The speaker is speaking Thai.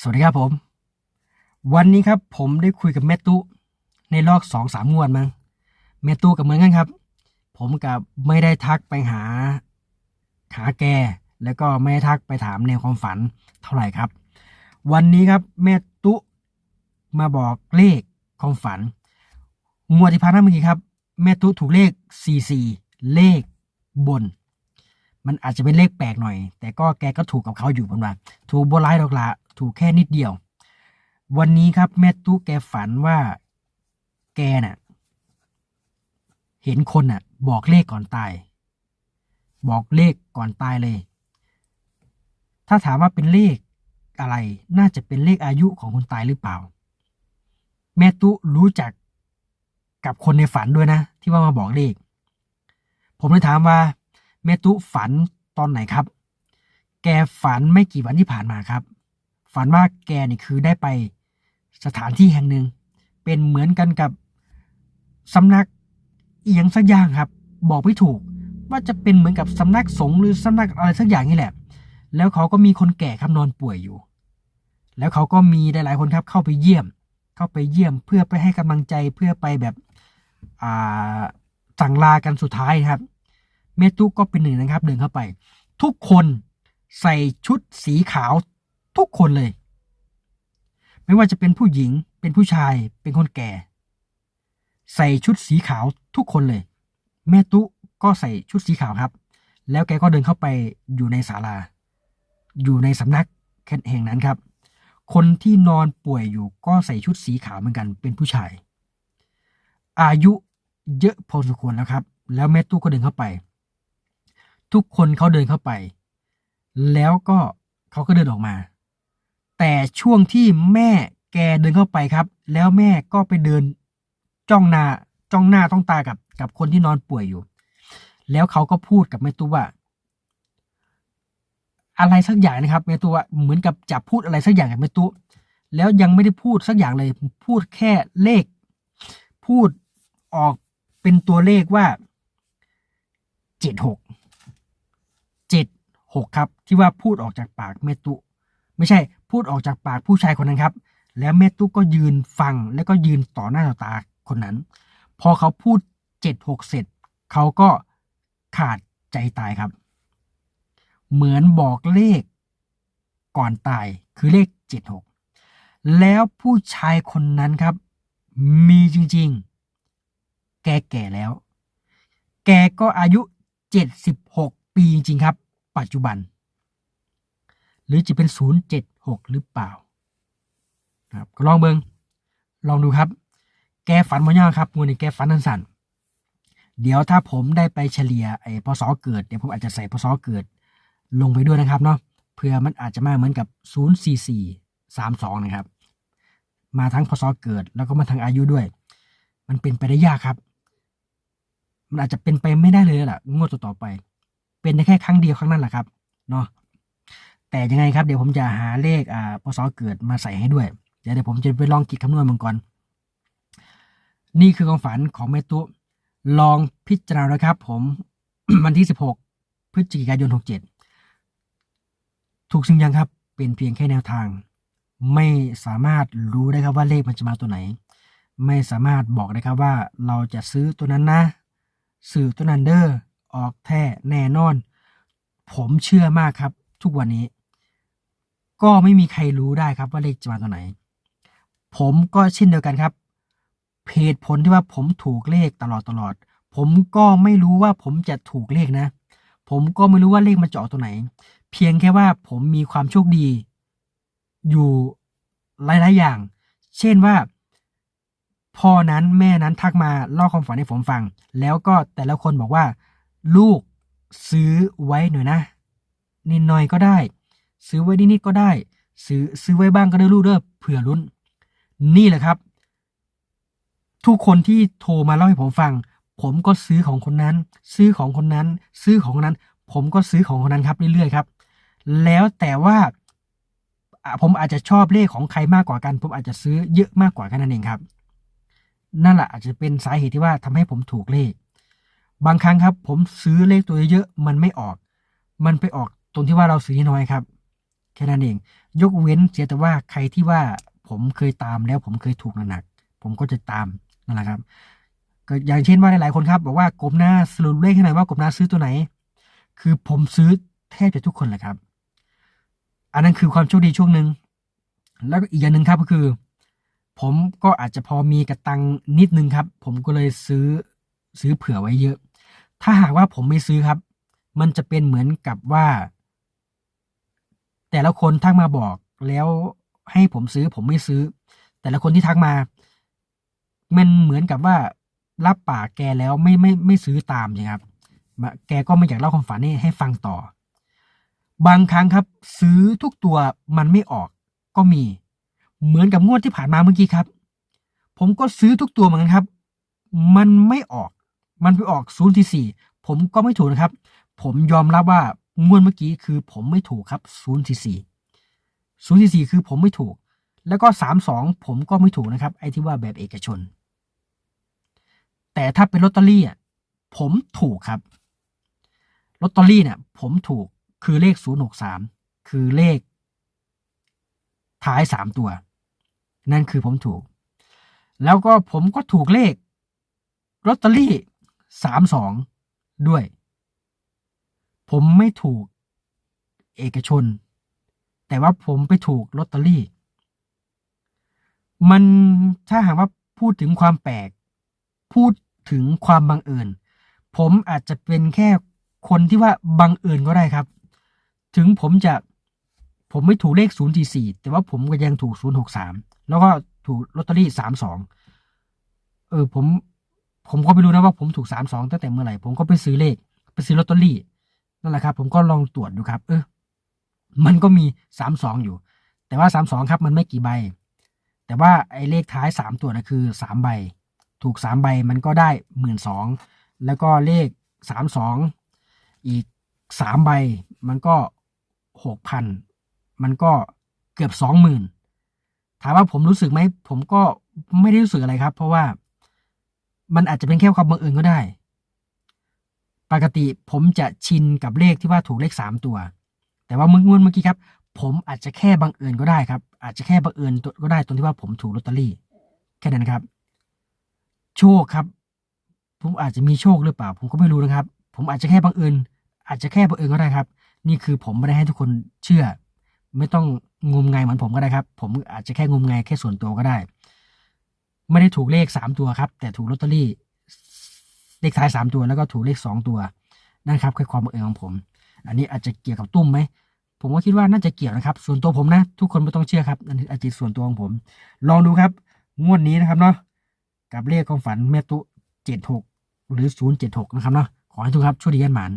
สวัสดีครับผม วันนี้ครับผมได้คุยกับแม่ตุในรอบสองสามงวดมั้งแม่ตุกับเหมือนกันครับ ผมกับไม่ได้ทักไปหาหาแก แล้วก็ไม่ได้ทักไปถามแนวความฝันเท่าไหร่ครับ วันนี้ครับแม่ตุมาบอกเลขความฝัน งวดที่ผ่านมาเมื่อกี้ครับแม่ตุถูกเลขสี่สี่เลขบน มันอาจจะเป็นเลขแปลกหน่อย แต่ก็แกก็ถูกกับเขาอยู่ผมว่าถูกโบราณดอกละ ถูกแค่นิดเดียว วันนี้ครับแม่ตู้แกฝันว่า แกน่ะ เห็นคนน่ะ บอกเลขก่อนตาย บอกเลขก่อนตายเลย ถ้าถามว่าเป็นเลขอะไร น่าจะเป็นเลขอายุของคนตายหรือเปล่า แม่ตู้รู้จักกับคนในฝันด้วยนะ ที่ว่ามาบอกเลข ผมเลยถามว่าแม่ตุ๊ฝันตอนไหนครับ แกฝันไม่กี่วันที่ผ่านมาครับ ฝันว่าแกนี่คือได้ไปสถานที่แห่งหนึ่ง เป็นเหมือนกันกับสำนักเอียงสักอย่างครับ บอกไม่ถูก ว่าจะเป็นเหมือนกับสำนักสงฆ์หรือสำนักอะไรสักอย่างนี่แหละ แล้วเขาก็มีคนแก่ครับนอนป่วยอยู่ แล้วเขาก็มีหลายๆคนครับเข้าไปเยี่ยม เข้าไปเยี่ยมเพื่อไปให้กำลังใจเพื่อไปแบบอ่าสั่งลากันสุดท้ายครับ เมตุก็เป็นหนึ่งนะครับเดินเข้าไป ทุกคนใส่ชุดสีขาว ทุกคนเลย ไม่ว่าจะเป็นผู้หญิงเป็นผู้ชายเป็นคนแก่ ใส่ชุดสีขาวทุกคนเลย แม่ตุก็ใส่ชุดสีขาวครับ แล้วแกก็เดินเข้าไปอยู่ในศาลา อยู่ในสำนักแห่งนั้นครับ คนที่นอนป่วยอยู่ก็ใส่ชุดสีขาวเหมือนกันเป็นผู้ชาย อายุเยอะพอสมควรแล้วครับ แล้วแม่ตู้ก็เดินเข้าไป ทุกคนเขาเดินเข้าไป แล้วก็เขาก็เดินออกมา แต่ช่วงที่แม่แกเดินเข้าไปครับ แล้วแม่ก็ไปเดินจ้องหน้าจ้องหน้าต้องตากับกับคนที่นอนป่วยอยู่ แล้วเขาก็พูดกับแม่ตู้ว่า อะไรสักอย่างนะครับแม่ตู้ว่าเหมือนกับจะพูดอะไรสักอย่างกับแม่ตู้แล้วยังไม่ได้พูดสักอย่างเลย พูดแค่เลข พูดออกเป็นตัวเลขว่าเจ็ดหกเจ็ดหกครับ ที่ว่าพูดออกจากปากเมตุ ไม่ใช่พูดออกจากปากผู้ชายคนนั้นครับ แล้วเมตุก็ยืนฟังแล้วก็ยืนต่อหน้าต่อตาคนนั้น พอเขาพูดเจ็ดหกเสร็จเขาก็ขาดใจตายครับ เหมือนบอกเลขก่อนตายคือเลขเจ็ดหกแล้วผู้ชายคนนั้นครับ มีจริงๆ แกแก่แล้ว แกก็อายุ 76 ปีจริงๆครับ ปัจจุบัน หรือจะเป็น 076 หรือเปล่าครับก็ลองเบิงลองดูครับ แกฝันมายากครับงูนี่แกฝันสั้นๆเดี๋ยวถ้าผมได้ไปเฉลี่ยไอ้พศเกิดเดี๋ยวผมอาจจะใส่พศเกิดลงไปด้วยนะครับเนาะเพื่อมันอาจจะมาเหมือนกับ 044 32 นะครับ มาทั้งพศเกิดแล้วก็มาทั้งอายุด้วย มันเป็นไปได้ยากครับ มันอาจจะเป็นไปไม่ได้เลยแหละงวดต่อๆไป เป็นได้แค่ครั้งเดียวครั้งนั้นแหละครับเนาะ แต่ยังไงครับเดี๋ยวผมจะหาเลขอ่าพศเกิดมาใส่ให้ด้วย เดี๋ยวเดี๋ยวผมจะไปลองคิดคำนวณมันก่อน นี่คือความฝันของเมตุลองพิจารณานะครับ ผมวันที่ 16 พฤศจิกายน 67 ถูกสิ่งยังครับ เป็นเพียงแค่แนวทาง ไม่สามารถรู้ได้ครับว่าเลขมันจะมาตัวไหน ไม่สามารถบอกได้ครับว่าเราจะซื้อตัวนั้นนะ สื่อตัวนั้นเดอร์ออกแท้แน่นอน ผมเชื่อมากครับ ทุกวันนี้ ก็ไม่มีใครรู้ได้ครับว่าเลขจะมาตัวไหน ผมก็เช่นเดียวกันครับเหตุผลที่ว่าผมถูกเลขตลอดตลอด ผมก็ไม่รู้ว่าผมจะถูกเลขนะ ผมก็ไม่รู้ว่าเลขมันจะออกตัวไหน เพียงแค่ว่าผมมีความโชคดี อยู่หลายๆอย่าง เช่นว่าพ่อนั้นแม่นั้นทักมาเล่าความฝันให้ผมฟัง แล้วก็แต่ละคนบอกว่า ลูกซื้อไว้หน่อยนะนิดหน่อยก็ได้ ซื้อไว้นิดๆก็ได้ ซื้อซื้อไว้บ้างก็ได้ลูกเด้อเผื่อลุ้น นี่แหละครับ ทุกคนที่โทรมาเล่าให้ผมฟัง ผมก็ซื้อของคนนั้น ซื้อของคนนั้น ซื้อของคนนั้น ผมก็ซื้อของคนนั้นครับเรื่อยๆครับ แล้วแต่ว่าผมอาจจะชอบเลขของใครมากกว่ากัน ผมอาจจะซื้อเยอะมากกว่ากันนั่นเองครับ นั่นแหละอาจจะเป็นสาเหตุที่ว่าทำให้ผมถูกเลข บางครั้งครับ ผมซื้อเลขตัวเยอะๆมันไม่ออก มันไปออกตรงที่ว่าเราซื้อน้อยครับ แค่นั้นเอง ยกเว้นเสียแต่ว่าใครที่ว่าผมเคยตามแล้วผมเคยถูกหนักๆผมก็จะตามนั่นแหละครับก็อย่างเช่นว่าหลายๆคนครับ บอกว่ากบหน้าสรุปเลขให้หน่อยว่ากบหน้าซื้อตัวไหน คือผมซื้อแทบจะทุกคนแหละครับ อันนั้นคือความโชคดีช่วงหนึ่งแล้วก็อีกอย่างหนึ่งครับก็คือ ผมก็อาจจะพอมีกระตังนิดนึงครับ ผมก็เลยซื้อซื้อเผื่อไว้เยอะ ถ้าหากว่าผมไม่ซื้อครับ มันจะเป็นเหมือนกับว่า แต่ละคนทักมาบอกแล้วให้ผมซื้อผมไม่ซื้อ แต่ละคนที่ทักมา มันเหมือนกับว่ารับปากแกแล้วไม่ไม่ไม่ซื้อตามใช่ครับ แกก็ไม่อยากเล่าความฝันให้ให้ฟังต่อ บางครั้งครับ ซื้อทุกตัวมันไม่ออก ก็มี เหมือนกับงวดที่ผ่านมาเมื่อกี้ครับ ผมก็ซื้อทุกตัวเหมือนกันครับ มันไม่ออก มันไปออกศูนย์ที่สี่ผมก็ไม่ถูกนะครับ ผมยอมรับว่า งวดเมื่อกี้คือผมไม่ถูกครับศูนย์ที่สี่ศูนย์ที่สี่คือผมไม่ถูก แล้วก็สามสองผมก็ไม่ถูกนะครับ ไอ้ที่ว่าแบบเอกชน แต่ถ้าเป็นลอตเตอรี่อะผมถูกครับลอตเตอรี่เนี่ยผมถูกคือเลขศูนย์หกสามคือเลข ท้ายสามตัว นั่นคือผมถูก แล้วก็ผมก็ถูกเลขลอตเตอรี่สามสองด้วย ผมไม่ถูกเอกชน แต่ว่าผมไปถูกลอตเตอรี่ มันถ้าหากว่าพูดถึงความแปลก พูดถึงความบังเอิญ ผมอาจจะเป็นแค่คนที่ว่าบังเอิญก็ได้ครับ ถึงผมจะผมไม่ถูกเลข 0 4 4 แต่ว่าผมก็ยังถูก 063 แล้วก็ถูกลอตเตอรี่ 32 เออผมผมก็ไม่รู้นะว่าผมถูก 32 ตั้งแต่เมื่อไหร่ ผมก็ไปซื้อเลข ไปซื้อลอตเตอรี่ นั่นแหละครับ ผมก็ลองตรวจดูครับ เออมันก็มี32องอยู่ แต่ว่า32ครับ มันไม่กี่ใบ แต่ว่าไอ้เลขท้าย3ตัวนะคือ3ใบ ถูก3ใบมันก็ได้1 2ื่นสองแล้วก็เลข32อีก3ใบ มันก็6,000มันก็เกือบ20,000ถามว่าผมรู้สึกไหมผมก็ไม่ได้รู้สึกอะไรครับ เพราะว่ามันอาจจะเป็นแค่ความบังเอิญก็ได้ ปกติผมจะชินกับเลขที่ว่าถูกเลข 3 ตัว แต่ว่าเมื่องวดเมื่อกี้ครับ ผมอาจจะแค่บังเอิญก็ได้ครับ อาจจะแค่บังเอิญก็ได้ตรงที่ว่าผมถูกลอตเตอรี่ แค่นั้นครับ โชคครับ ผมอาจจะมีโชคหรือเปล่า ผมก็ไม่รู้นะครับ ผมอาจจะแค่บังเอิญอาจจะแค่บังเอิญก็ได้ครับ นี่คือผมไม่ได้ให้ทุกคนเชื่อ ไม่ต้องงมงายเหมือนผมก็ได้ครับ ผมอาจจะแค่งมงายแค่ส่วนตัวก็ได้ ไม่ได้ถูกเลขสามตัวครับ แต่ถูกลอตเตอรี่ เลขท้ายสามตัวแล้วก็ถูกเลขสองตัวนั่นครับคือความบังเอิญของผม อันนี้อาจจะเกี่ยวกับตุ้มไหมผมก็คิดว่าน่าจะเกี่ยวนะครับ ส่วนตัวผมนะ ทุกคนไม่ต้องเชื่อครับอันนี้อาจิตส่วนตัวของผม ลองดูครับ งวดนี้นะครับเนาะกับเลขของฝันแม่ตุเจ็ดหกหรือศูนย์เจ็ดหกนะครับเนาะขอให้ทุกครับช่วยดีกันหมาน